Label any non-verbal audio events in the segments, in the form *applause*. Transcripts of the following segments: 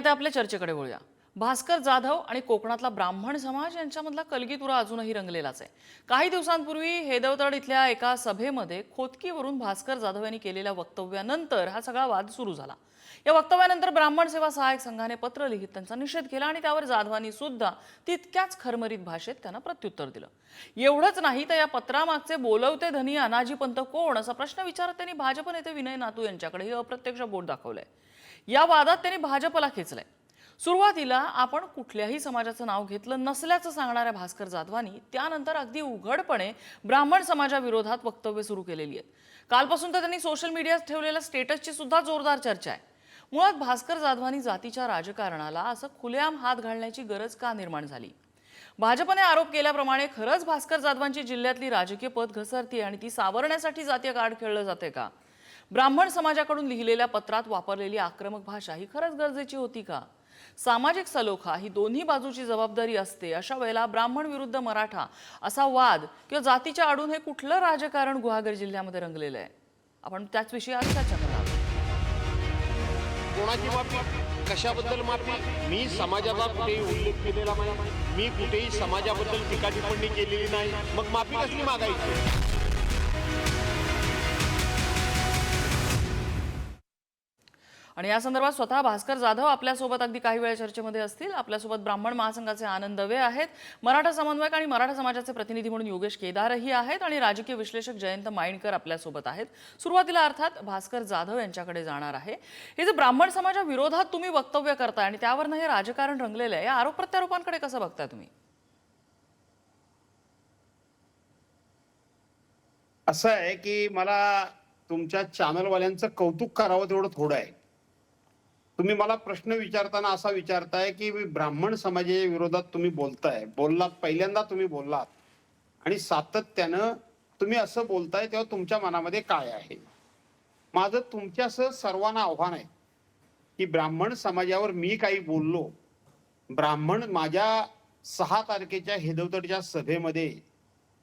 आता आपल्या चर्चेकडे वळूया. भास्कर जाधव आणि कोकणातला ब्राह्मण समाज यांच्यामधला कलगीतुरा अजूनही रंगलेलाच आहे. काही दिवसांपूर्वी हेदवतड इथल्या एका सभेमध्ये खोतकीवरून भास्कर जाधव यांनी केलेल्या वक्तव्यानंतर हा सगळा वाद सुरू झाला. या वक्तव्यानंतर ब्राह्मण सेवा सहायक संघाने पत्र लिहित त्यांचा निषेध केला आणि त्यावर जाधवांनी सुद्धा तितक्याच खरमरीत भाषेत त्यांना प्रत्युत्तर दिलं. एवढंच नाही तर या पत्रामागचे बोलवते धनी अनाजी पंत कोण असा प्रश्न विचारत त्यांनी भाजप नेते विनय नातू यांच्याकडेही अप्रत्यक्ष बोट दाखवलंय. या वादात त्यांनी भाजपला खेचलंय. सुरुवातीला आपण कुठल्याही समाजाचं नाव घेतलं नसल्याचं सांगणाऱ्या भास्कर जाधवानी त्यानंतर अगदी उघडपणे ब्राह्मण समाजाविरोधात वक्तव्य सुरू केलेली आहेत. कालपासून तर त्यांनी सोशल मीडियात ठेवलेल्या स्टेटसची सुद्धा जोरदार चर्चा आहे. मुळात भास्कर जाधवांनी जातीच्या राजकारणाला असं खुलेआम हात घालण्याची गरज का निर्माण झाली? भाजपने आरोप केल्याप्रमाणे खरंच भास्कर जाधवांची जिल्ह्यातली राजकीय पद घसरती आणि ती सावरण्यासाठी जातीय कार्ड खेळलं जाते का? ब्राह्मण समाजाकडून लिहिलेल्या पत्रात वापरलेली आक्रमक भाषा ही खरंच गरजेची होती का? सामाजिक सलोखा ही दोन्ही बाजूची जबाबदारी असते अशा वेळेला ब्राह्मण विरुद्ध मराठा असा वाद किंवा जातीच्या आडून हे कुठलं राजकारण गुहागर जिल्ह्यामध्ये रंगलेलं आहे? आपण त्याच विषयी आज चर्चा करणार आहोत. कोणाची माफी? कशाबद्दल माफी? मी समाजाचा कुठेही उल्लेख केलेला नाही. मी कुठेही समाजाबद्दल टीका टिप्पणी केलेली नाही. मग माफी कसली मागायची? आणि या संदर्भात स्वतः भास्कर जाधव आपल्यासोबत अगदी काही वेळा चर्चेमध्ये असतील. आपल्यासोबत ब्राह्मण महासंघाचे आनंद दवे आहेत. मराठा समन्वयक आणि मराठा समाजाचे प्रतिनिधी म्हणून योगेश केदारही आहेत आणि राजकीय विश्लेषक जयंत माइंडकर आपल्यासोबत आहेत. सुरुवातीला अर्थात भास्कर जाधव यांच्याकडे जाणार आहे. हे जे ब्राह्मण समाजाविरोधात तुम्ही वक्तव्य करताय आणि त्यावरनं हे राजकारण रंगलेलं आहे या आरोप प्रत्यारोपांकडे कसं बघताय तुम्ही? असं आहे की मला तुमच्या चॅनलवाल्यांचं कौतुक करावं तेवढं थोडं आहे. तुम्ही मला प्रश्न विचारताना असा विचारताय की मी ब्राह्मण समाजाच्या विरोधात तुम्ही बोलताय बोललात पहिल्यांदा तुम्ही बोललात आणि सातत्यानं तुम्ही असं बोलताय तेव्हा तुमच्या मनामध्ये काय आहे? माझं तुमच्यासह सर्वांना आव्हान आहे की ब्राह्मण समाजावर मी काही बोललो ब्राह्मण माझ्या सहा तारखेच्या हेदवतडच्या सभेमध्ये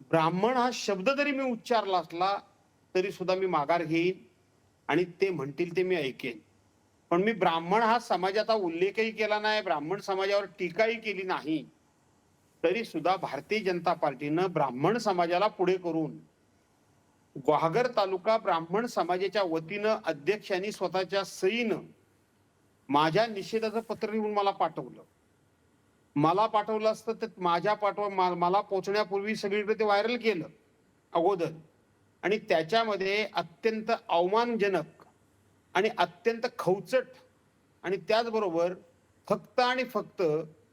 ब्राह्मण हा शब्द जरी मी उच्चारला असला तरी सुद्धा मी माघार घेईन आणि ते म्हणतील ते मी ऐकेन. पण मी ब्राह्मण हा समाजाचा उल्लेखही केला नाही ब्राह्मण समाजावर टीकाही केली नाही. तरी सुद्धा भारतीय जनता पार्टीनं ब्राह्मण समाजाला पुढे करून ग्वाहागर तालुका ब्राह्मण समाजाच्या वतीनं अध्यक्षांनी स्वतःच्या सईनं माझ्या निषेधाचं पत्र लिहून मला पाठवलं. मला पाठवलं असतं तर माझ्या पाठवा मला पोचण्यापूर्वी सगळीकडे ते व्हायरल केलं अगोदर. आणि त्याच्यामध्ये अत्यंत अवमानजनक आणि अत्यंत खवचट. आणि त्याचबरोबर फक्त आणि फक्त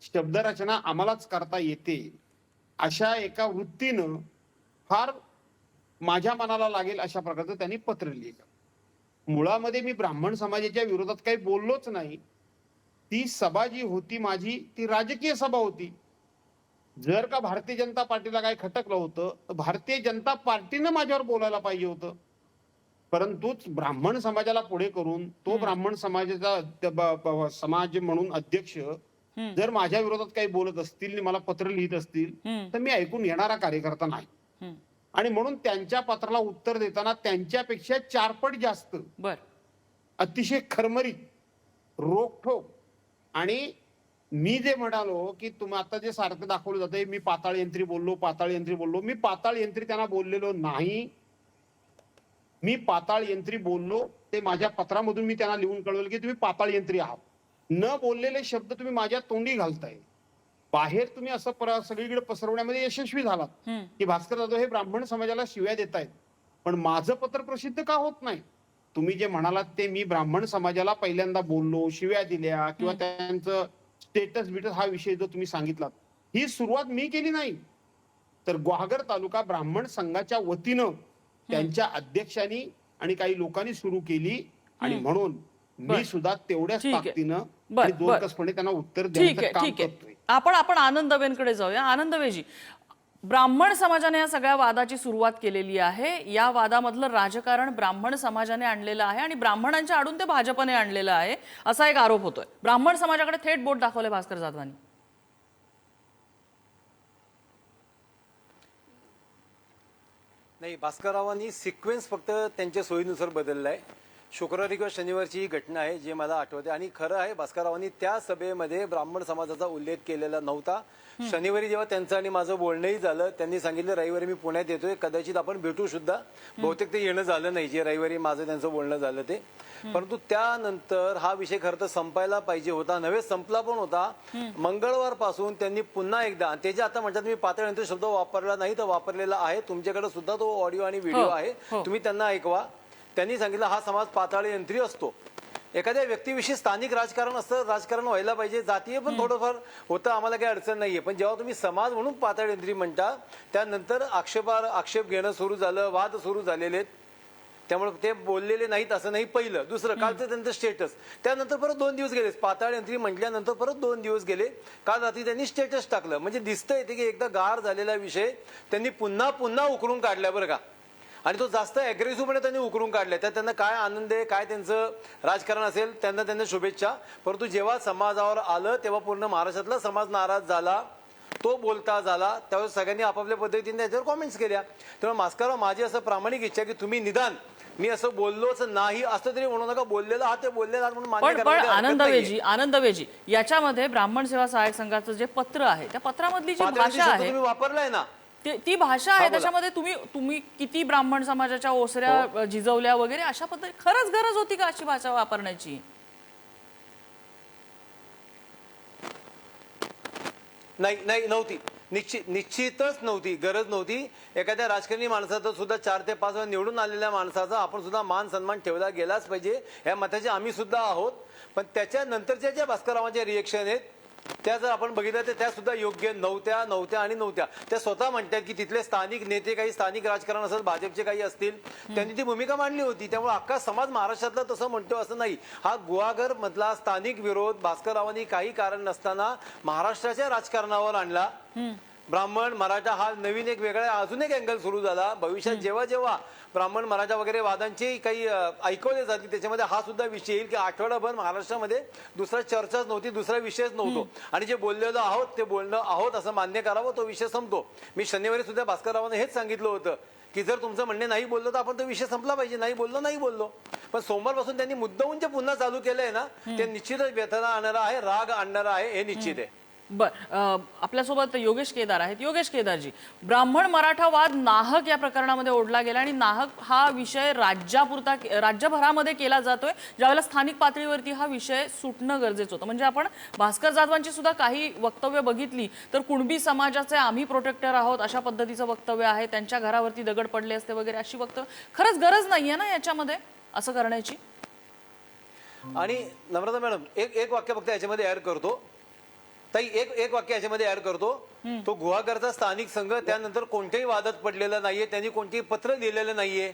शब्दरचना आम्हालाच करता येते. अशा एका वृत्तीनं फार माझ्या मनाला लागेल अशा प्रकारचं त्यांनी पत्र लिहिलं. मुळामध्ये मी ब्राह्मण समाजाच्या विरोधात काही बोललोच नाही. ती सभा जी होती माझी ती राजकीय सभा होती. जर का भारतीय जनता पार्टीला काही खटकलं होतं तर भारतीय जनता पार्टीनं माझ्यावर बोलायला पाहिजे होतं. परंतु ब्राह्मण समाजाला पुढे करून तो ब्राह्मण समाजाचा समाज म्हणून अध्यक्ष. जर माझ्या विरोधात काही बोलत असतील मला पत्र लिहित असतील तर मी ऐकून येणारा कार्यकर्ता नाही. आणि म्हणून त्यांच्या पत्राला उत्तर देताना त्यांच्यापेक्षा चारपट जास्त बर. अतिशय खरमरीत रोखठोक आणि मी जे म्हणालो की तुम्ही आता जे सारखं दाखवलं जातंय मी पाताळ यंत्री बोललो पाताळ यंत्री बोललो मी पाताळ यंत्री त्यांना बोललेलो नाही. मी पाताळ यंत्री बोललो ते माझ्या पत्रामधून मी त्यांना लिहून कळवलं की तुम्ही पाताळ यंत्री आहात. न बोललेले शब्द तुम्ही माझ्या तोंडी घालताय. बाहेर तुम्ही असं पर- सगळीकडे पसरवण्यामध्ये यशस्वी झालात. की भास्कर जाधव हे ब्राह्मण समाजाला शिव्या देत आहेत पण माझं पत्र प्रसिद्ध का होत नाही? तुम्ही जे म्हणालात ते मी ब्राह्मण समाजाला पहिल्यांदा बोललो शिव्या दिल्या किंवा त्यांचं स्टेटस बिटस हा विषय जो तुम्ही सांगितलात ही सुरुवात मी केली नाही. तर ग्वाहागर तालुका ब्राह्मण संघाच्या वतीनं त्यांच्या अध्यक्षांनी आणि काही लोकांनी सुरू केली आणि म्हणून. मी सुद्धा तेवढ्याच. ताकदीनं आणि. दोनकसपणे त्यांना उत्तर आहे काम करतोय. आपण आपण आनंद दवेंकडे जाऊया. आनंद दवेजी ब्राह्मण समाजाने या सगळ्या वादाची सुरुवात केलेली आहे. या वादामधलं राजकारण ब्राह्मण समाजाने आणलेलं आहे आणि ब्राह्मणांच्या आडून ते भाजपने आणलेलं आहे. असा एक आरोप होतोय. ब्राह्मण समाजाकडे थेट बोट दाखवलंय भास्कर जाधवांनी. नाही भास्कररावांनी सिक्वेन्स फक्त त्यांच्या सोयीनुसार बदलला आहे शुक्रवारी किंवा शनिवारची ही घटना आहे जी मला आठवते. आणि खरं आहे भास्कररावांनी त्या सभेमध्ये ब्राह्मण समाजाचा उल्लेख केलेला नव्हता. शनिवारी जेव्हा त्यांचं आणि माझं बोलणंही झालं त्यांनी सांगितलं रविवारी मी पुण्यात येतोय. कदाचित आपण भेटू सुद्धा. बहुतेक ते येणं झालं नाही जे रविवारी माझं त्यांचं बोलणं झालं ते. परंतु त्यानंतर हा विषय खरं तर संपायला पाहिजे होता. नव्हे संपला पण होता. मंगळवारपासून त्यांनी पुन्हा एकदा आणि ते जे आता म्हणतात मी पातळीनंतर शब्द वापरला नाही तर वापरलेला आहे. तुमच्याकडे सुद्धा तो ऑडिओ आणि व्हिडिओ हो, आहे. हो. तुम्ही त्यांना ऐकवा. त्यांनी सांगितलं हा समाज पाताळ यंत्री असतो. एखाद्या व्यक्तीविषयी स्थानिक राजकारण असतं राजकारण व्हायला पाहिजे जातीय पण थोडंफार होतं आम्हाला काही अडचण नाहीये. पण जेव्हा तुम्ही समाज म्हणून पाताळ यंत्री म्हणता त्यानंतर आक्षेपार आक्षेप घेणं सुरू झालं वाद सुरू झालेले त्यामुळे ते बोललेले नाहीत असं नाही पहिलं. दुसरं कालचं त्यांचं स्टेटस त्यानंतर परत दोन दिवस गेले पाताळ यंत्री म्हटल्यानंतर परत दोन दिवस गेले. काल रात्री त्यांनी स्टेटस टाकलं. म्हणजे दिसतंय ते की एकदा गार झालेला विषय त्यांनी पुन्हा पुन्हा उकरून काढला बरं का. आणि तो जास्त अग्रेसिव्हपणे त्यांनी उकरून काढलाय तर त्यांना काय आनंद आहे काय त्यांचं राजकारण असेल त्यांना त्यांना शुभेच्छा. परंतु जेव्हा समाजावर आलं तेव्हा पूर्ण महाराष्ट्रातला समाज नाराज झाला तो बोलता झाला त्यावेळेस सगळ्यांनी आपापल्या पद्धतीने त्याच्यावर कॉमेंट्स केल्या. तेव्हा मास्करराव माझी असं प्रामाणिक इच्छा की तुम्ही निदान मी असं बोललोच नाही असं तरी म्हणू नका बोललेलं हा ते बोललेलं म्हणून पण पण करायला काही आनंद हरकत नाहीये. वेजी आनंद वेजी याच्यामध्ये ब्राह्मण सेवा सहाय्यक संघाचं जे पत्र आहे त्या पत्रामधली जी भाषा आहे वापरलाय ना ती- ती भाषा आहे. त्याच्यामध्ये तुम्ही तुम्ही किती ब्राह्मण समाजाच्या ओसऱ्या हो. झिजवल्या वगैरे अशा पद्धती खरंच गरज होती का अशी भाषा वापरण्याची? नाही नाही नव्हती. निश्चित निश्चितच नव्हती. गरज नव्हती. एखाद्या राजकारणी माणसाचं सुद्धा चार ते पाच वेळा निवडून आलेल्या माणसाचा आपण सुद्धा मान सन्मान ठेवला गेलाच पाहिजे. या मताचे आम्ही सुद्धा आहोत. पण त्याच्यानंतरच्या ज्या भास्कररावांच्या रिएक्शन आहेत त्या जर आपण बघितल्या तर त्या सुद्धा योग्य नव्हत्या नव्हत्या आणि नव्हत्या. त्या स्वतः म्हणतात की तिथले स्थानिक नेते काही स्थानिक राजकारण असेल भाजपचे काही असतील त्यांनी ती भूमिका मांडली होती. त्यामुळे अख्खा समाज महाराष्ट्रातला तसं म्हणतो असं नाही. हा गुहागर मधला स्थानिक विरोध भास्कररावांनी काही कारण नसताना महाराष्ट्राच्या राजकारणावर आणला. ब्राह्मण मराठा हा नवीन एक वेगळा अजून एक अँगल सुरू झाला. भविष्यात जेव्हा जेव्हा ब्राह्मण मराठा वगैरे वादांची काही ऐकवले जातील त्याच्यामध्ये हा सुद्धा विषय येईल की आठवडाभर महाराष्ट्रामध्ये दुसरा चर्चाच नव्हती दुसरा विषयच नव्हतो. आणि जे बोललेलो आहोत ते बोलणं आहोत असं मान्य करावं तो विषय संपतो. मी शनिवारी सुद्धा भास्कररावांना हेच सांगितलं होतं की जर तुमचं म्हणणे नाही बोललो तर आपण तो विषय संपला पाहिजे. नाही बोललो नाही बोललो. पण सोमवारपासून त्यांनी मुद्दाहून जे पुन्हा चालू केलंय ना ते निश्चितच व्यथना आणणारं आहे राग आणणारं आहे हे निश्चित आहे. बर आपल्यासोबत योगेश केदार आहेत. योगेश केदारजी ब्राह्मण मराठा वाद नाहक या प्रकरणामध्ये ओढला गेला आणि नाहक हा विषय राज्यापुरता राज्यभरामध्ये केला जातोय. ज्यावेळेला स्थानिक पातळीवरती हा विषय सुटणं गरजेचं होतं. म्हणजे आपण भास्कर जाधवांची सुद्धा काही वक्तव्य बघितली तर कुणबी समाजाचे आम्ही प्रोटेक्टर आहोत अशा पद्धतीचं वक्तव्य आहे. त्यांच्या घरावरती दगड पडले असते वगैरे अशी वक्तव्य खरंच गरज नाहीये ना याच्यामध्ये असं करण्याची? आणि नम्रता मॅडम एक एक वाक्य फक्त याच्यामध्ये ऍड करतो. ताई एक एक वाक्य याच्यामध्ये ऍड करतो. तो गुहागरचा स्थानिक संघ त्यानंतर कोणत्याही वादत पडलेला नाहीये त्यांनी कोणतेही पत्र लिहिलेलं नाहीये.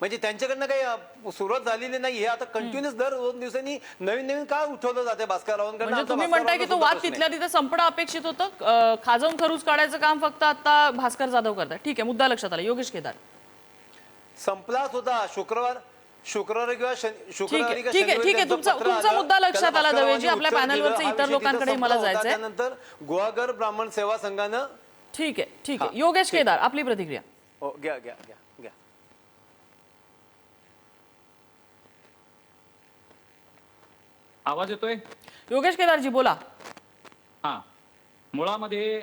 म्हणजे त्यांच्याकडनं काही सुरुवात झालेली नाही हे आता कंटिन्युअस दर दोन दिवसांनी नवीन नवीन का उठवलं जाते? भास्कररावांकडनं म्हणजे तुम्ही म्हणताय की तो वाद तिथल्या तिथे संपणं अपेक्षित होतं? खाजवून खरूज काढायचं काम फक्त आता भास्कर जाधव करतात. ठीक आहे मुद्दा लक्षात आला. योगेश केदार. संपलाच होता शुक्रवार. शुक्रवारी किंवा शनि- शुक्रवारी किंवा ठीक आहे, शनिवारी ठीक आहे. त्यांचं तुमचा- पत्र तुमचा आलं. मुद्दा लक्षात आला, दवेजी. आपल्या उत्तर पॅनलवरचे. हा इतर विषय तिथं लोकांकडेही मला संपला होता. जायचंय. त्यानंतर गुहागर ब्राह्मण सेवा संघानं ठीक आहे ठीक आहे योगेश केदार आपली प्रतिक्रिया हो घ्या घ्या घ्या घ्या आवाज येतोय योगेश केदारजी बोला हा मुळामध्ये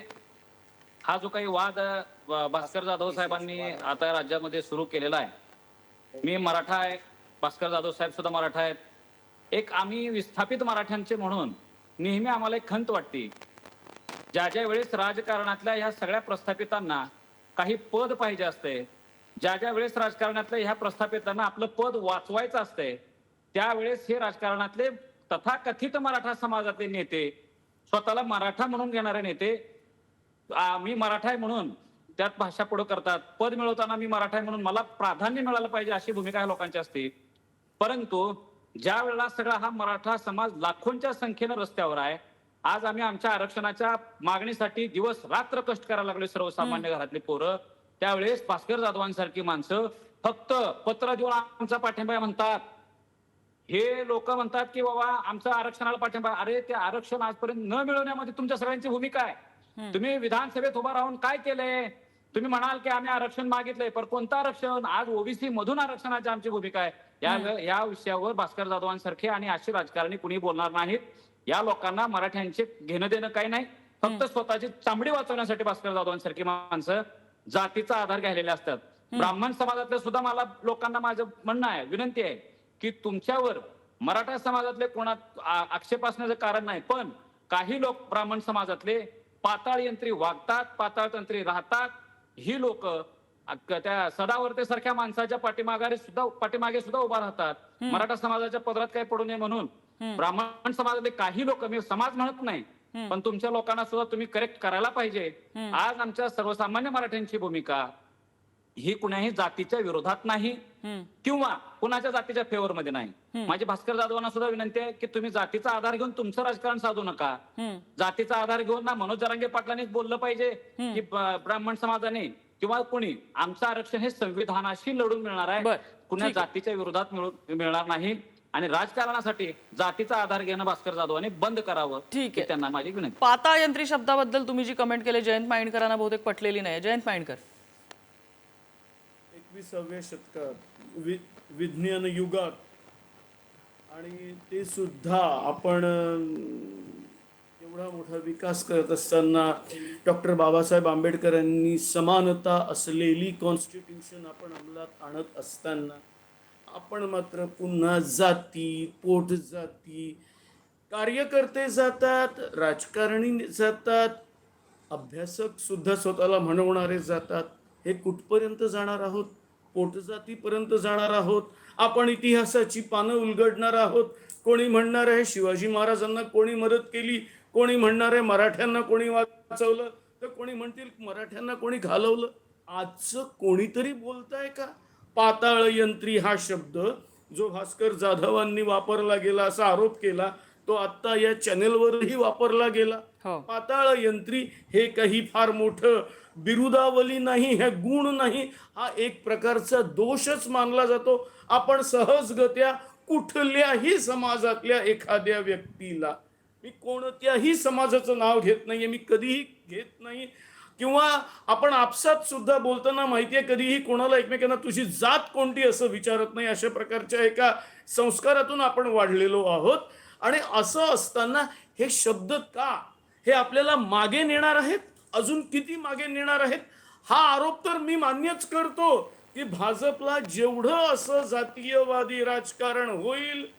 हा जो काही वाद अ, भास्कर जाधव साहेबांनी आता राज्यामध्ये सुरू केलेला आहे मी मराठा आहे भास्कर जाधव साहेब सुद्धा मराठा आहेत. एक आम्ही विस्थापित मराठ्यांचे म्हणून नेहमी आम्हाला एक खंत वाटते. ज्या ज्या वेळेस राजकारणातल्या ह्या सगळ्या प्रस्थापितांना काही पद पाहिजे असते ज्या ज्या वेळेस राजकारणातल्या ह्या प्रस्थापितांना आपलं पद वाचवायचं असतंय त्यावेळेस हे राजकारणातले तथाकथित मराठा समाजातले नेते स्वतःला मराठा म्हणून घेणारे नेते मी मराठा आहे म्हणून त्यात भाषा पुढे करतात. पद मिळवताना मी मराठा आहे म्हणून मला प्राधान्य मिळालं पाहिजे अशी भूमिका ह्या लोकांची असते. परंतु ज्या वेळेला सगळा हा मराठा समाज लाखोंच्या संख्येनं रस्त्यावर आहे आज आम्ही आमच्या आरक्षणाच्या मागणीसाठी दिवस रात्र कष्ट करायला लागले सर्वसामान्य घरातली पोरं. त्यावेळेस भास्कर जाधवांसारखी माणसं फक्त पत्र देऊन आमचा पाठिंबा म्हणतात. हे लोक म्हणतात की बाबा आमचं आरक्षणाला पाठिंबा. अरे ते आरक्षण आजपर्यंत न मिळवण्यामध्ये तुमच्या सगळ्यांची भूमिका आहे. तुम्ही विधानसभेत उभा राहून काय केलंय? तुम्ही म्हणाल की आम्ही आरक्षण मागितलंय पण कोणतं आरक्षण? आज ओबीसी मधून आरक्षणाची आमची भूमिका आहे. या या विषयावर भास्कर जाधवांसारखे आणि असे राजकारणी कुणी बोलणार नाहीत. या लोकांना मराठ्यांचे घेणं देणं काही नाही. फक्त स्वतःची चांबडी वाचवण्यासाठी भास्कर जाधवांसारखी माणसं जातीचा आधार घ्यायलेले असतात. ब्राह्मण समाजातल्या सुद्धा मला लोकांना माझं म्हणणं आहे विनंती आहे की तुमच्यावर मराठा समाजातले कोणा आ- आक्षेप असण्याचं कारण नाही पण काही लोक ब्राह्मण समाजातले पाताळ यंत्री वागतात पाताळ तंत्री राहतात. ही लोक त्या सदावर्ते सारख्या माणसाच्या पाठीमागारे सुद्धा पाठीमागे सुद्धा उभा राहतात. मराठा समाजाच्या पदरात काही पडू नये म्हणून. ब्राह्मण समाजातले काही लोक मी समाज म्हणत नाही पण तुमच्या लोकांना सुद्धा तुम्ही करेक्ट करायला पाहिजे. आज आमच्या सर्वसामान्य मराठ्यांची भूमिका ही कुणाही जातीच्या विरोधात नाही किंवा कुणाच्या जातीच्या फेवर मध्ये नाही माझी भास्कर जाधवांना सुद्धा विनंती आहे की तुम्ही जातीचा आधार घेऊन तुमचं राजकारण साधू नका. जातीचा आधार घेऊन ना मनोज जरांगे पाटलांनीच बोललं पाहिजे की ब्राह्मण समाजाने किंवा कोणी आमचं आरक्षण हे संविधानाशी लढून मिळणार आहे. कुणा. जातीच्या विरोधात मिळू- मिळणार नाही. आणि राजकारणासाठी जातीचा आधार घेणं भास्कर जाधवांनी बंद करावं ठीक ही आहे. त्यांना माझी विनंती. पाताळ यंत्री शब्दाबद्दल तुम्ही जी कमेंट केली जयंत माइंडकरांना बहुतेक पटलेली नाही जयंत माइंडकर एकविसाव्या शतकात विज्ञान युगात आणि ते सुद्धा आपण एवढा मोठा विकास करत असताना डॉक्टर बाबासाहेब आंबेडकरांनी समानता असलेली कॉन्स्टिट्यूशन आपण अंमलात आणत असताना आपण मात्र पुन्हा जाती पोट जाती कार्यकर्ते जातात राजकारणी जातात अभ्यासक सुद्धा स्वतःला म्हणवणारे जातात. हे कुठपर्यंत जाणार आहोत? पोटजातीपर्यंत जाणार आहोत? आपण इतिहासाची पानं उलगडणार आहोत? कोणी म्हणणार आहे शिवाजी महाराजांना कोणी मदत केली? कोणी म्हणणार आहे मराठ्यांना कोणी वाचवलं तर कोणी म्हणतील मराठ्यांना कोणी घालवलं? आजचं कोणीतरी बोलताय का? पाताळ यंत्री हा शब्द जो भास्कर जाधवांनी वापरला गेला असा आरोप केला तो आता या चॅनेलवरही वापरला गेला. हो. पाताळ यंत्री हे काही फार मोठं बिरुदावली नाही हे गुण नाही हा एक प्रकारचा दोषच मानला जातो. आपण सहजगत्या कुठल्याही समाजातल्या एखाद्या व्यक्तीला मी कोणत्याही समाजाचं नाव घेत नाहीये मी कधीही घेत नाही. किंवा आपण आपसात सुद्धा बोलताना माहितीये कधीही कोणाला एकमेकांना तुझी जात कोणती असं विचारत नाही. अशा प्रकारच्या एका संस्कारातून आपण वाढलेलो आहोत. आणि असं असताना हे शब्द का? हे आपल्याला मागे नेणार आहेत? अजून किती मागे नेणार आहेत? हा आरोप तर मी मान्यच करतो की भाजपला जेवढं असं जातीयवादी राजकारण होईल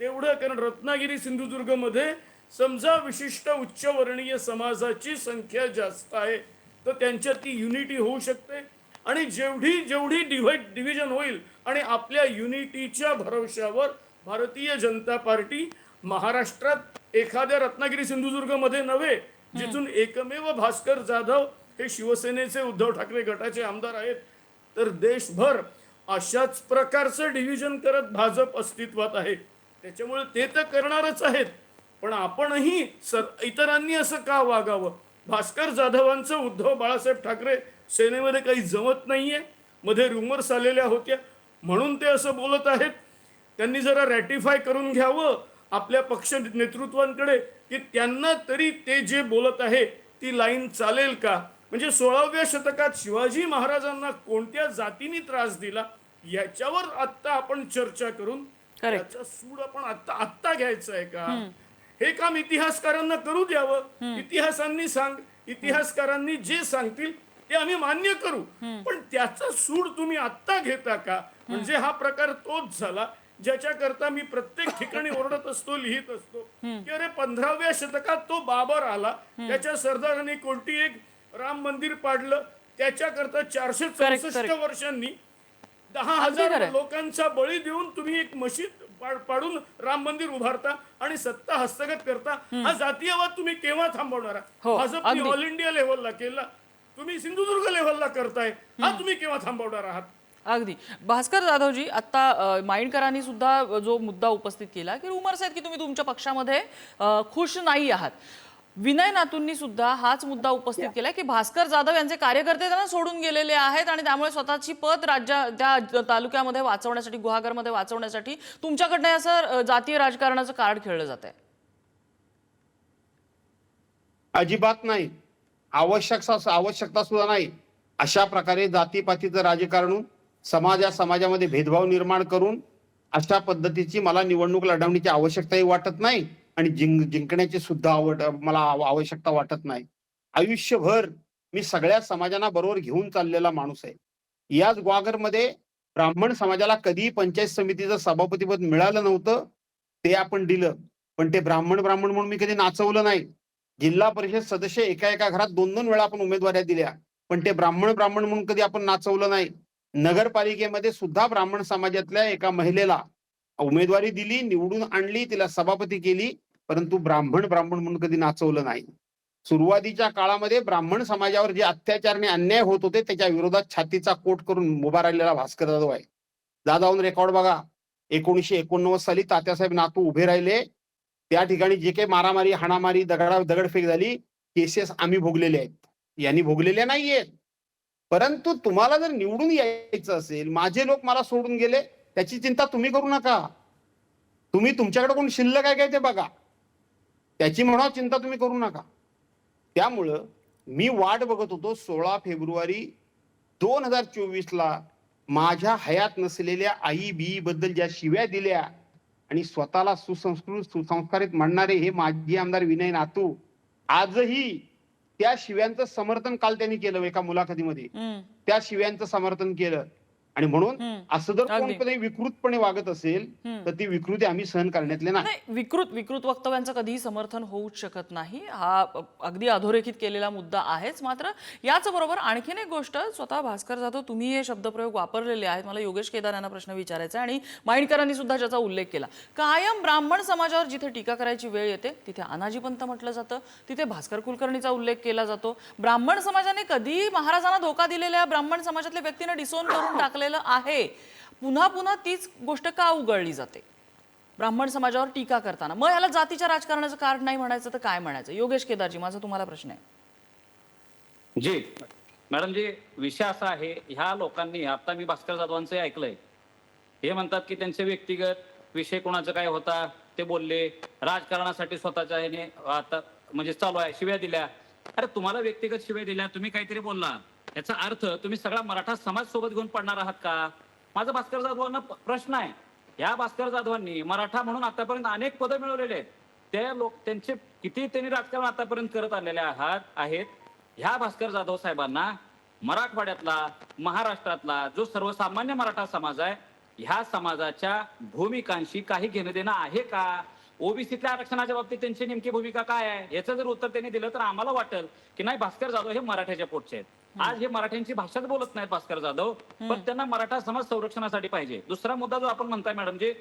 तेवढं कारण रत्नागिरी सिंधुदुर्गमध्ये समजा विशिष्ट उच्चवर्णीय समाजाची संख्या जास्त आहे तर त्यांच्यात ती युनिटी होऊ शकते. आणि जेवढी जेवढी डिव्हाइड डिव्हिजन होईल आणि आपल्या युनिटीच्या भरवशावर भारतीय जनता पार्टी महाराष्ट्रात एखाद्या रत्नागिरी सिंधुदुर्गमध्ये नव्हे जिथून एकमेव भास्कर जाधव हे शिवसेनेचे उद्धव ठाकरे गटाचे आमदार आहेत. तर देशभर अशाच प्रकारचं डिव्हिजन करत भाजप अस्तित्वात आहे. त्याच्यामुळे ते तर करणारच आहेत. पण आपणही सर इतरांनी असं का वागावं? भास्कर जाधवांचं उद्धव बाळासाहेब ठाकरे सेनेमध्ये काही जमत नाहीये. मध्ये रुमर्स आलेल्या होत्या. म्हणून ते असं बोलत आहेत. त्यांनी जरा रॅटिफाय करून घ्यावं आपल्या पक्ष नेतृत्वांकडे की त्यांना तरी ते जे बोलत आहे ती लाईन चालेल का? म्हणजे सोळाव्या शतकात शिवाजी महाराजांना कोणत्या जातीने त्रास दिला याच्यावर आत्ता आपण चर्चा करून. त्याचा सूड आपण आत्ता आत्ता घ्यायचं आहे का? हे काम इतिहासकारांना करू द्यावं. इतिहासांनी सांग इतिहासकारांनी जे सांगतील ते आम्ही मान्य करू. पण त्याचा सूड तुम्ही आत्ता घेता का? म्हणजे हा प्रकार तोच झाला ज्याच्याकरता मी प्रत्येक ठिकाणी ओरडत असतो लिहित असतो की अरे पंधराव्या शतकात तो बाबर आला. त्याच्या सरदारांनी कोणती एक राम मंदिर पाडलं त्याच्याकरता चारशे चौसष्ट. वर्षांनी दहा हजार. लोकांचा बळी देऊन तुम्ही एक मशीद पा- पाडून राम मंदिर उभारता आणि सत्ता हस्तगत करता. हा जातीयवाद तुम्ही केव्हा थांबवणार? हो, भाजपने. ऑल इंडिया लेव्हलला केला. तुम्ही सिंधुदुर्ग लेव्हलला करताय. हा तुम्ही केव्हा थांबवणार आहात? अगदी. भास्कर जाधवजी आता माइंडकरांनी सुद्धा जो मुद्दा उपस्थित केला की रुमर्स आहेत की तुम्ही तुमच्या पक्षामध्ये खुश नाही आहात. विनय नातूंनी सुद्धा हाच मुद्दा उपस्थित केला की भास्कर जाधव यांचे कार्यकर्ते त्यांना सोडून गेलेले आहेत आणि त्यामुळे स्वतःची पद राज्या त्या तालुक्यामध्ये वाचवण्यासाठी गुहागरमध्ये वाचवण्यासाठी तुमच्याकडनं असं जातीय राजकारणाचं कार्ड खेळलं जात आहे अजिबात नाही. आवश्यक आवश्यकता सुद्धा नाही. अशा प्रकारे जातीपातीचं राजकारण समाजा समाजामध्ये भेदभाव निर्माण करून अशा पद्धतीची मला निवडणूक लढवण्याची आवश्यकताही वाटत नाही. आणि जिंक जिंकण्याची सुद्धा आवड मला आवश्यकता वाटत नाही. आयुष्यभर मी सगळ्या समाजांना बरोबर घेऊन चाललेला माणूस आहे. याच ग्वागरमध्ये ब्राह्मण समाजाला कधी पंचायत समितीचं सभापतीपद मिळालं नव्हतं ते आपण दिलं. पण ते ब्राह्मण ब्राह्मण म्हणून मी कधी नाचवलं नाही. जिल्हा परिषद सदस्य एका एका घरात दोन दोन वेळा आपण उमेदवाऱ्या दिल्या. पण ते ब्राह्मण ब्राह्मण म्हणून कधी आपण नाचवलं नाही. नगरपालिकेमध्ये सुद्धा ब्राह्मण समाजातल्या एका महिलेला उमेदवारी दिली निवडून आणली तिला सभापती केली. परंतु ब्राह्मण ब्राह्मण म्हणून कधी नाचवलं नाही. सुरुवातीच्या काळामध्ये ब्राह्मण समाजावर जे अत्याचार आणि अन्याय होत होते त्याच्या विरोधात छातीचा कोट करून उभा राहिलेला भास्कर जाधव आहे. जाधवून रेकॉर्ड बघा. एकोणीशे एकोणनव्वद साली तात्यासाहेब नातू उभे राहिले. त्या ठिकाणी जे काही मारामारी हाणामारी दगडा दगडफेक झाली केसेस आम्ही भोगलेले आहेत. यांनी भोगलेले नाहीयेत. परंतु तुम्हाला जर निवडून यायचं असेल माझे लोक मला सोडून गेले त्याची चिंता तुम्ही करू नका. तुम्ही तुमच्याकडे कोण शिल्लक आहे काय ते बघा. त्याची म्हणा चिंता तुम्ही करू नका. त्यामुळं मी वाट बघत होतो सोळा फेब्रुवारी दोन हजार चोवीस ला माझ्या हयात नसलेल्या आई बी बद्दल ज्या शिव्या दिल्या आणि स्वतःला सुसंस्कृत सुसंस्कारित म्हणणारे हे माजी आमदार विनय नातू आजही त्या शिव्यांचं समर्थन काल त्यांनी केलं एका मुलाखतीमध्ये. त्या शिव्यांचं समर्थन केलं. आणि म्हणून. असं जर. कोणतरी विकृतपणे वागत असेल. तर ती विकृती आम्ही सहन करण्यातले नाही. नाही विकृत विकृत वक्तव्यांचं कधीही समर्थन होऊच शकत नाही. हा अगदी अधोरेखित केलेला मुद्दा आहेच. मात्र याच बरोबर आणखीन एक गोष्ट स्वतः भास्कर जाधव तुम्ही हे शब्दप्रयोग वापरलेले आहेत. मला योगेश केदार यांना प्रश्न विचारायचा आणि माइंडकरांनी सुद्धा ज्याचा उल्लेख केला. कायम ब्राह्मण समाजावर जिथे टीका करायची वेळ येते तिथे अनाजी पंत म्हटलं जातं. तिथे भास्कर कुलकर्णीचा उल्लेख केला जातो. ब्राह्मण समाजाने कधी महाराजांना धोका दिलेल्या ब्राह्मण समाजातल्या व्यक्तीनं डिसोन करून टाकलेलं आहे. पुन्हा पुन्हा तीच गोष्ट का उघडली जाते? ब्राह्मण समाजावर टीका करताना. मग याला जातीच्या राजकारणाचं कारण नाही म्हणायचं तर काय म्हणायचं? योगेश केदारजी माझा तुम्हाला प्रश्न आहे. जी मॅडम जी विषय असा आहे ह्या लोकांनी आता मी भास्कर जाधवांचं ऐकलंय. हे म्हणतात की त्यांचे व्यक्तिगत विषय कोणाचा काय होता ते बोलले. राजकारणासाठी स्वतःच्या ह्याने आता म्हणजे चालू आहे शिव्या दिल्या. अरे तुम्हाला व्यक्तिगत शिव्या दिल्या तुम्ही काहीतरी बोलला याचा अर्थ तुम्ही सगळा मराठा समाज सोबत घेऊन पडणार आहात का? माझा भास्कर जाधवांना प्रश्न आहे. या भास्कर जाधवांनी मराठा म्हणून आतापर्यंत अनेक पदं मिळवलेले आहेत. ते लोक त्यांचे किती त्यांनी राजकारण आतापर्यंत करत आलेले आहात आहेत? ह्या भास्कर जाधव साहेबांना मराठवाड्यातला महाराष्ट्रातला जो सर्वसामान्य मराठा समाज आहे ह्या समाजाच्या भूमिकांशी काही घेणं देणं आहे का? ओबीसीतल्या आरक्षणाच्या बाबतीत त्यांची नेमकी भूमिका काय आहे याचं जर उत्तर त्यांनी दिलं तर आम्हाला वाटेल की नाही भास्कर जाधव हे मराठ्याच्या पोटचे आहेत. आज हे मराठ्यांची भाषाच बोलत नाहीत भास्कर जाधव पण त्यांना मराठा समाज संरक्षणासाठी पाहिजे. दुसरा मुद्दा जो आपण म्हणताय मॅडम जे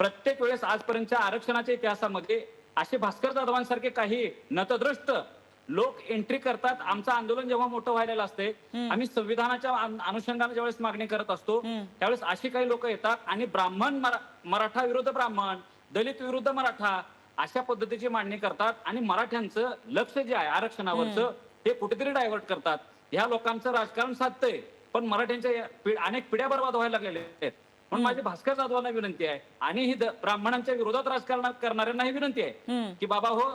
प्रत्येक वेळेस आजपर्यंतच्या आरक्षणाच्या इतिहासामध्ये असे भास्कर जाधवांसारखे काही नतद्रष्ट लोक एंट्री करतात. आमचं आंदोलन जेव्हा मोठं व्हायला असते आम्ही संविधानाच्या अनु- अनुषंगाने ज्यावेळेस मागणी करत असतो त्यावेळेस अशी काही लोक येतात आणि ब्राह्मण मरा- मराठा विरुद्ध ब्राह्मण दलित विरुद्ध मराठा अशा पद्धतीची मांडणी करतात आणि मराठ्यांचं लक्ष जे आहे आरक्षणावरचं ते कुठेतरी डायव्हर्ट करतात. ह्या लोकांचं राजकारण साधतंय. पण मराठ्यांच्या अनेक पिढ्या बर्बाद व्हायला लागलेल्या आहेत. म्हणून माझी भास्कर जाधवांना विनंती आहे आणि ही ब्राह्मणांच्या विरोधात राजकारण करणाऱ्यांना ही विनंती आहे की बाबा हो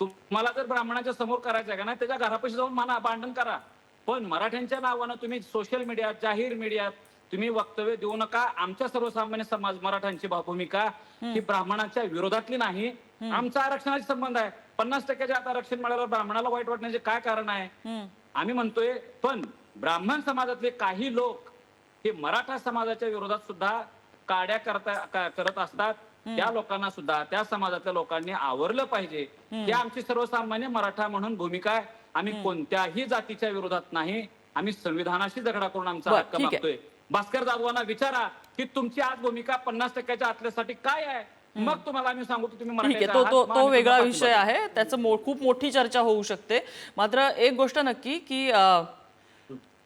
तुम्हाला जर ब्राह्मणाच्या समोर करायचं आहे का नाही त्याच्या घरापाशी जाऊन माना भांडण करा. पण मराठ्यांच्या नावानं तुम्ही सोशल मीडियात जाहीर मीडियात तुम्ही वक्तव्य देऊ नका. आमच्या सर्वसामान्य समाज मराठ्यांची भूमिका ही ब्राह्मणांच्या विरोधातली नाही. आमचा आरक्षणाशी संबंध आहे. पन्नास टक्क्याच्या आत आरक्षण मिळाल्यावर ब्राह्मणाला वाईट वाटण्याचे काय कारण आहे? आम्ही म्हणतोय पण ब्राह्मण समाजातले काही लोक हे मराठा समाजाच्या विरोधात सुद्धा काड्या करता करत असतात. त्या लोकांना सुद्धा त्या समाजातल्या लोकांनी आवरलं पाहिजे. ही आमची सर्वसामान्य मराठा म्हणून भूमिका आहे. आम्ही कोणत्याही जातीच्या विरोधात नाही. आम्ही संविधानाशी झगडा करून आमचा हक्क. मागतोय. भास्कर जाधवांना विचारा की तुमची आज भूमिका पन्नास टक्क्याच्या आतल्यासाठी काय आहे? मग तुम्हाला आम्ही सांगू तुम्ही ठीक आहे मराठ्याचे तो तो तो वेगळा विषय आहे. त्याचं खूप मोठी चर्चा होऊ शकते. मात्र एक गोष्ट नक्की की अं,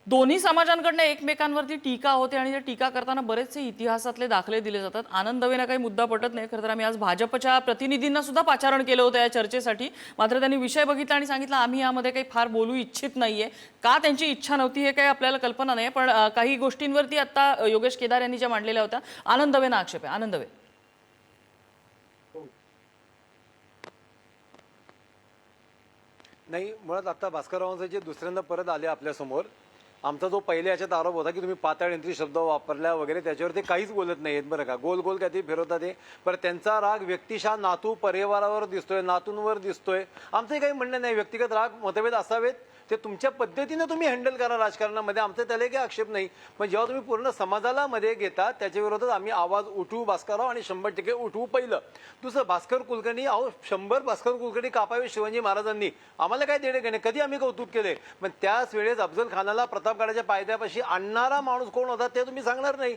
दोन्ही समाजांकडनं एकमेकांवरती टीका होते आणि त्या टीका करताना बरेचसे इतिहासातले दाखले दिले जातात. आनंद दवेना काही मुद्दा पटत नाही खरं तर आम्ही आज भाजपच्या प्रतिनिधींना सुद्धा पाचारण केलं होतं या चर्चेसाठी. मात्र त्यांनी विषय बघितला आणि सांगितलं आम्ही यामध्ये काही फार बोलू इच्छित नाहीये. का त्यांची इच्छा नव्हती हे काही आपल्याला कल्पना नाही पण काही गोष्टींवरती आता योगेश केदार यांनी ज्या मांडलेल्या होत्या आनंद दवेना आक्षेप आहे. आनंद दवे नाही मुळात आता भास्कररावांचं जे दुसऱ्यांदा परत आले आपल्यासमोर आमचा जो पहिले याच्यात आरोप होता की तुम्ही पातळ यंत्री शब्द वापरल्या वगैरे त्याच्यावर ते काहीच बोलत नाहीत बरं का. गोल गोल काहीतरी फिरवतात ते. पण त्यांचा राग व्यक्तिशः नातू परिवारावर दिसतोय नातूंवर दिसतोय. आमचंही काही म्हणणं नाही. व्यक्तिगत राग मतभेद असावेत. ते तुमच्या पद्धतीनं तुम्ही हँडल करा राजकारणामध्ये. आमचं त्याला काही आक्षेप नाही. पण जेव्हा तुम्ही पूर्ण समाजाला मध्ये घेता त्याच्या विरोधात आम्ही आवाज उठवू भास्करराव आणि शंभर टक्के उठवू पहिलं. दुसरं भास्कर कुलकर्णी अहो शंभर भास्कर कुलकर्णी कापावे शिवाजी महाराजांनी. आम्हाला काय देणे घेणे? कधी आम्ही कौतुक केले पण त्याच वेळेस अफजल खानाला प्रतापगडाच्या पायद्यापाशी आणणारा माणूस कोण होता ते तुम्ही सांगणार नाही.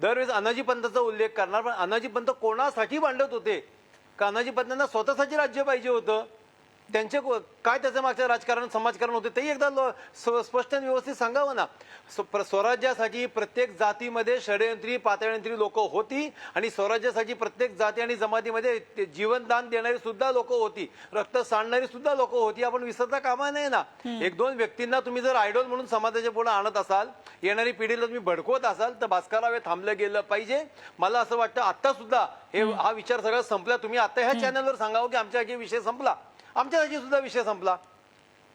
दरवेळेस अनाजी पंतचा उल्लेख करणार पण अनाजी पंत कोणासाठी भांडत होते? का अनाजी पंतांना स्वतःसाठी राज्य पाहिजे होतं? त्यांचे काय त्याच्या मागचं राजकारण समाजकारण होते तेही एकदा स्पष्ट आणि व्यवस्थित सांगावं ना. स्वराज्यासाठी प्रत्येक जातीमध्ये षडयंत्री पातळयंत्री लोक होती आणि स्वराज्यासाठी प्रत्येक जाती आणि जमातीमध्ये जीवनदान देणारी सुद्धा लोक होती. रक्त सांडणारी सुद्धा लोक होती. आपण विसरता कामा नाही ना. एक दोन व्यक्तींना तुम्ही जर आयडॉल म्हणून समाजाच्या पुढे आणत असाल येणारी पिढीला तुम्ही भडकवत असाल तर भास्करराव हे थांबलं गेलं पाहिजे. मला असं वाटतं आता सुद्धा हे हा विचार सगळा संपला. तुम्ही आता ह्या चॅनलवर सांगावं की आमच्या विषय संपला. आमच्यासाठी सुद्धा विषय संपला.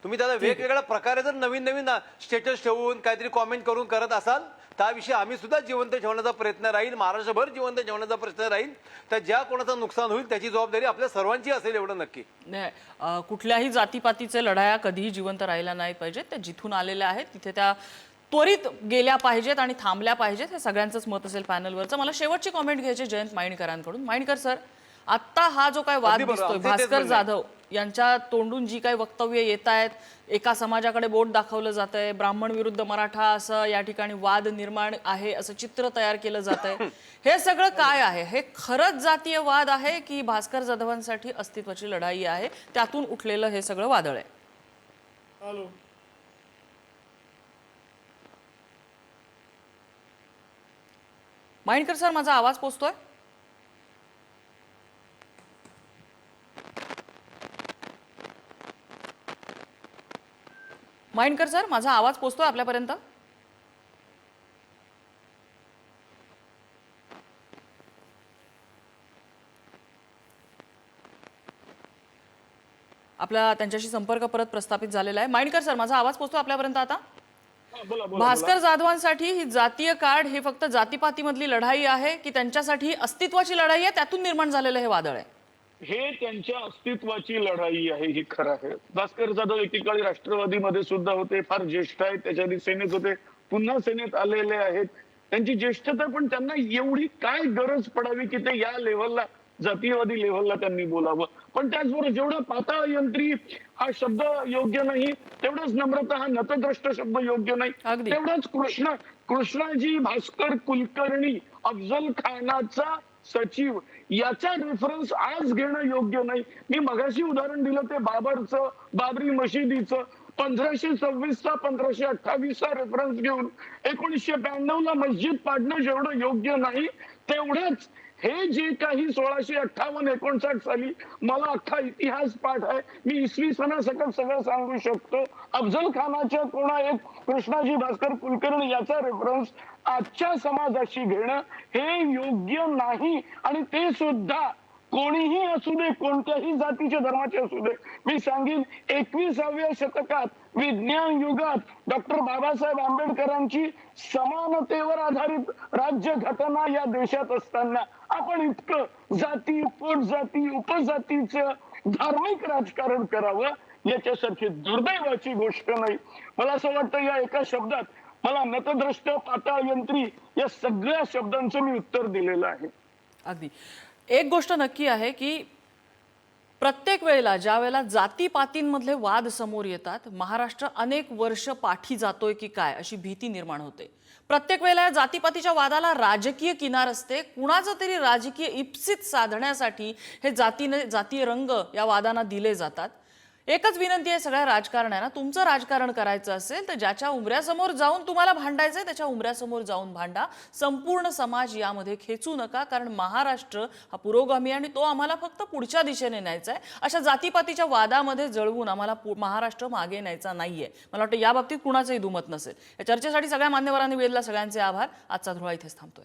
तुम्ही त्याला वेगवेगळ्या प्रकारे जर नवीन नवीन स्टेटस ठेवून काहीतरी कॉमेंट करून करत असाल त्या विषयी आम्ही सुद्धा जिवंत ठेवण्याचा प्रयत्न राहील महाराष्ट्रभर जिवंत ठेवण्याचा प्रयत्न राहील. तर ज्या कोणाचं नुकसान होईल त्याची जबाबदारी आपल्या सर्वांची असेल एवढं नक्की. नाही कुठल्याही जातीपातीचे लढाया कधीही जिवंत राहिल्या नाही पाहिजेत. त्या जिथून आलेल्या आहेत तिथे त्या त्वरित गेल्या पाहिजेत आणि थांबल्या पाहिजेत हे सगळ्यांचंच मत असेल पॅनलवरचं मला शेवटची कॉमेंट घ्यायची जयंत माइंडकरांकडून माइंडकर सर आत्ता हा जो काय वाद. दिसतोय भास्कर. जाधव यांच्या तोंडून जी काही वक्तव्य येत आहेत एका समाजाकडे बोट दाखवलं जात आहे ब्राह्मण विरुद्ध मराठा असं या ठिकाणी वाद निर्माण आहे असं चित्र तयार केलं जात आहे *laughs* हे सगळं काय आहे? हे खरंच जातीय वाद आहे की भास्कर जाधवांसाठी अस्तित्वाची लढाई आहे? त्यातून उठलेलं हे सगळं वादळ आहे. हॅलो. माइंडकर सर माझा आवाज पोचतोय? माइंडकर सर माझा आवाज पोचतोय आपल्यापर्यंत. आपला त्यांच्याशी संपर्क परत प्रस्थापित झालेला आहे. माइंडकर सर माझा आवाज पोचतो आपल्यापर्यंत आता? भास्कर जाधवांसाठी ही जातीय कार्ड हे फक्त जातीपातीमधली लढाई आहे की त्यांच्यासाठी अस्तित्वाची लढाई आहे त्यातून निर्माण झालेलं हे वादळ आहे. हे त्यांच्या अस्तित्वाची लढाई आहे ही खरं आहे. भास्कर जाधव एकेकाळी राष्ट्रवादीमध्ये सुद्धा होते फार ज्येष्ठ आहेत त्याच्या आधी सेनेत होते पुन्हा सेनेत आलेले आहेत. त्यांची ज्येष्ठता पण त्यांना एवढी काय गरज पडावी की ते या लेवलला जातीयवादी लेवलला त्यांनी बोलावं. पण त्याचबरोबर जेवढा पाताळ यंत्री हा शब्द योग्य नाही तेवढाच नम्रता हा नतद्रष्ट शब्द योग्य नाही. तेवढाच कृष्ण कृष्णाजी भास्कर कुलकर्णी अफजल खानाचा सचिव याचा रेफरन्स आज घेणं योग्य नाही. मी मगाशी उदाहरण दिलं ते बाबरचं बाबरी मशिदीचं. पंधराशे सव्वीसचा पंधराशे अठ्ठावीसचा रेफरन्स घेऊन एकोणीसशे ब्याण्णव ला मस्जिद पाडणं जेवढं योग्य नाही तेवढंच हे जे काही सोळाशे अठ्ठावन्न एकोणसाठ साली मला अख्खा इतिहास पाठ आहे मी इसवी सणासकट सगळं सांगू शकतो. अफजल खानाच्या कोणा एक कृष्णाजी भास्कर कुलकर्णी याचा रेफरन्स आजच्या समाजाशी घेणं हे योग्य नाही. आणि ते सुद्धा कोणीही असू दे कोणत्याही जातीचे धर्माचे असू दे. मी सांगेन एकविसाव्या शतकात विज्ञान युगात डॉक्टर बाबासाहेब आंबेडकरांची समानतेवर आधारित राज्य घटना या देशात असताना आपण इतकं जाती पोटजाती उपजातीचं धार्मिक राजकारण करावं याच्यासारखी दुर्दैवाची गोष्ट नाही. मला असं वाटतं या एका शब्दात मला नतद्रष्ट पाताळ यंत्री या सगळ्या शब्दांचं मी उत्तर दिलेलं आहे. अगदी. एक गोष्ट नक्की आहे की प्रत्येक वेळेला ज्या वेळेला जातीपातींमधले वाद समोर येतात महाराष्ट्र अनेक वर्ष पाठी जातोय की काय अशी भीती निर्माण होते. प्रत्येक वेळेला या जातीपातीच्या वादाला राजकीय किनार असते. कुणाचं तरी राजकीय इप्सित साधण्यासाठी हे जातीने जातीय रंग या वादांना दिले जातात. एकच विनंती आहे सगळ्या राजकारण्यांना. तुमचं राजकारण करायचं असेल तर ज्याच्या उमऱ्यासमोर जाऊन तुम्हाला भांडायचं आहे त्याच्या उमऱ्यासमोर जाऊन भांडा. संपूर्ण समाज यामध्ये खेचू नका कारण महाराष्ट्र हा पुरोगामी आणि तो आम्हाला फक्त पुढच्या दिशेने न्यायचा आहे अशा जातीपातीच्या वादामध्ये जळवून आम्हाला पु- महाराष्ट्र मागे न्यायचा नाहीये. मला वाटतं या बाबतीत कुणाचंही दुमत नसेल. या चर्चेसाठी सगळ्या मान्यवरांनी वेधला सगळ्यांचे आभार. आजचा धुळा इथेच थांबतोय.